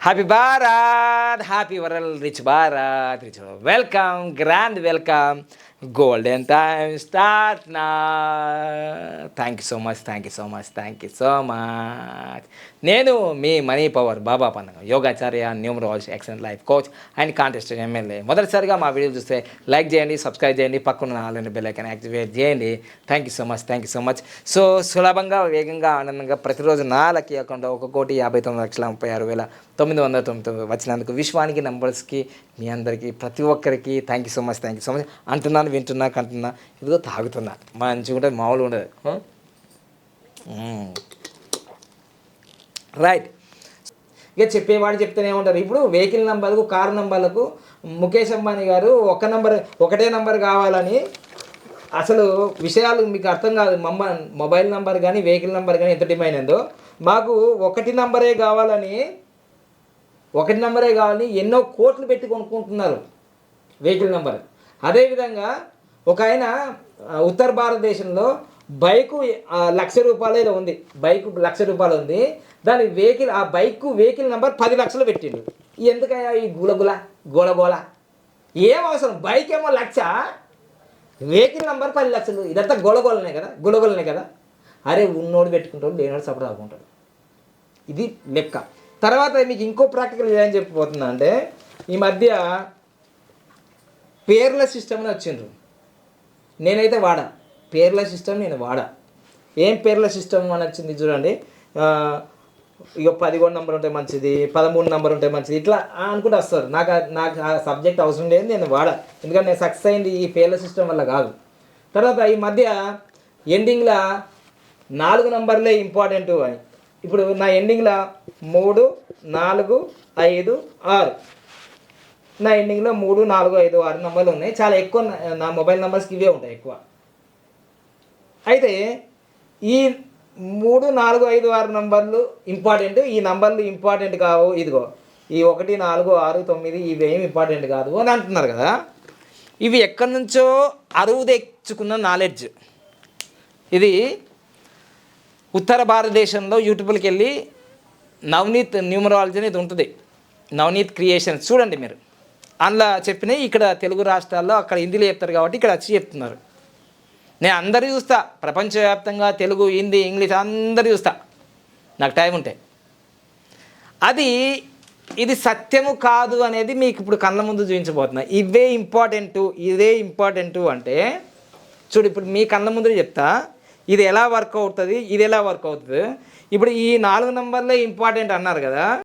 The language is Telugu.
Happy Bharat happy world rich Bharat rich welcome grand welcome golden time start నా thank you so much thank you so much thank you so much నేను మీ మనీ పవర్ బాబా పండగ యోగాచార్య numerology excellent life coach and contest MLA. మొదటిసారిగా మా వీడియో చూస్తే లైక్ చేయండి సబ్స్క్రైబ్ చేయండి పక్కన నాలుగు బెల్ ఐకాన్ యాక్టివేట్ చేయండి. Thank you so much thank you so much so సులభంగా వేగంగా ఆనందంగా ప్రతిరోజు నా లక్కీ అకౌంట్ ఒక కోటి యాభై తొమ్మిది లక్షల ముప్పై ఆరు వేల తొమ్మిది వందల తొమ్మిది వచ్చినందుకు విశ్వానికి నంబర్స్కి మీ అందరికీ ప్రతి ఒక్కరికి thank you so much thank you so much అంటున్నాను వింటున్నా కంటున్నా ఇదిగో తాగుతున్నా. మంచిగా ఉంటుంది మామూలుగా ఉండదు రైట్ ఇక చెప్పేవాడు చెప్తూనే ఉంటారు. ఇప్పుడు వెహికల్ నెంబర్కు కారు నెంబర్లకు ముఖేష్ అంబానీ గారు ఒక నెంబర్ ఒకటే నెంబర్ కావాలని అసలు విషయాలు మీకు అర్థం కాదు. మమ్మ మొబైల్ నెంబర్ కానీ వెహికల్ నెంబర్ కానీ ఎంత డిమైన్ ఉందో మాకు ఒకటి నెంబరే కావాలని ఒకటి నెంబరే కావాలని ఎన్నో కోట్లు పెట్టి కొనుక్కుంటున్నారు వెహికల్ నెంబర్ అదేవిధంగా ఒక ఆయన ఉత్తర భారతదేశంలో బైకు ఆ, లక్ష రూపాయలు ఏదో ఉంది. బైక్ లక్ష రూపాయలు ఉంది. దాని వెహికల్ ఆ బైక్ వెహికల్ నెంబర్ పది లక్షలు పెట్టిండు. ఎందుకయ్యా ఈ గులగుల గోలగోల ఏం అవసరం? బైక్ ఏమో లక్ష. వెహికల్ నెంబర్ పది లక్షలు. ఇదంతా గొలగొలనే కదా? గులగొలనే కదా? అరే ఉన్నోడు పెట్టుకుంటాడు లేనోడు సపోర్ట్ ఆడుకుంటాడు ఇది లెక్క. తర్వాత మీకు ఇంకో ప్రాక్టికల్ ఏం చెప్పిపోతుందంటే ఈ మధ్య పేర్ల సిస్టమ్ని వచ్చిండ్రు. నేనైతే వాడా. పేర్ల సిస్టమ్ నేను వాడా. ఏం పేర్ల సిస్టమ్ అని వచ్చింది చూడండి. ఇక పదిహేడు నెంబర్ ఉంటే మంచిది పదమూడు నెంబర్ ఉంటే మంచిది ఇట్లా అనుకుంటూ వస్తారు. నాకు నాకు ఆ సబ్జెక్ట్ అవసరం లేదు నేను వాడా. ఎందుకంటే నేను సక్సెస్ అయింది ఈ పేర్ల సిస్టమ్ వల్ల కాదు. తర్వాత ఈ మధ్య ఎండింగ్లో నాలుగు నంబర్లే ఇంపార్టెంట్ అని ఇప్పుడు నా ఎండింగ్లో మూడు నాలుగు ఐదు ఆరు. నా ఎండింగ్లో మూడు నాలుగు ఐదు ఆరు నెంబర్లు ఉన్నాయి. చాలా ఎక్కువ నా- మొబైల్ నెంబర్స్కి ఇవే ఉంటాయి ఎక్కువ. అయితే ఈ మూడు నాలుగు ఐదు ఆరు నంబర్లు ఇంపార్టెంట్ ఈ నంబర్లు ఇంపార్టెంట్ కావు. ఇదిగో ఈ ఒకటి నాలుగు ఆరు తొమ్మిది ఇవేం ఇంపార్టెంట్ కాదు అని అంటున్నారు కదా. ఇవి ఎక్కడి నుంచో అరువు తెచ్చుకున్న నాలెడ్జ్ ఇది ఉత్తర భారతదేశంలో యూట్యూబ్కి వెళ్ళి నవనీత్ న్యూమరాలజీ అనేది ఉంటుంది. నవనీత్ క్రియేషన్స్ చూడండి మీరు. అందులో చెప్పినవి ఇక్కడ తెలుగు రాష్ట్రాల్లో అక్కడ హిందీలో చెప్తారు కాబట్టి ఇక్కడ వచ్చి చెప్తున్నారు. నేను అందరు చూస్తా. ప్రపంచవ్యాప్తంగా తెలుగు హిందీ ఇంగ్లీష్ అందరు చూస్తా. నాకు టైం ఉంటే. అది ఇది సత్యము కాదు అనేది మీకు ఇప్పుడు కళ్ళ ముందు చూపించబోతున్నా. ఇవే ఇంపార్టెంట్ ఇదే ఇంపార్టెంట్ అంటే చూడు ఇప్పుడు మీ కళ్ళ ముందు చెప్తా. ఇది ఎలా వర్క్ అవుతుంది ఇది ఎలా వర్క్ అవుతుంది. ఇప్పుడు ఈ నాలుగు నంబర్లే ఇంపార్టెంట్ అన్నారు కదా.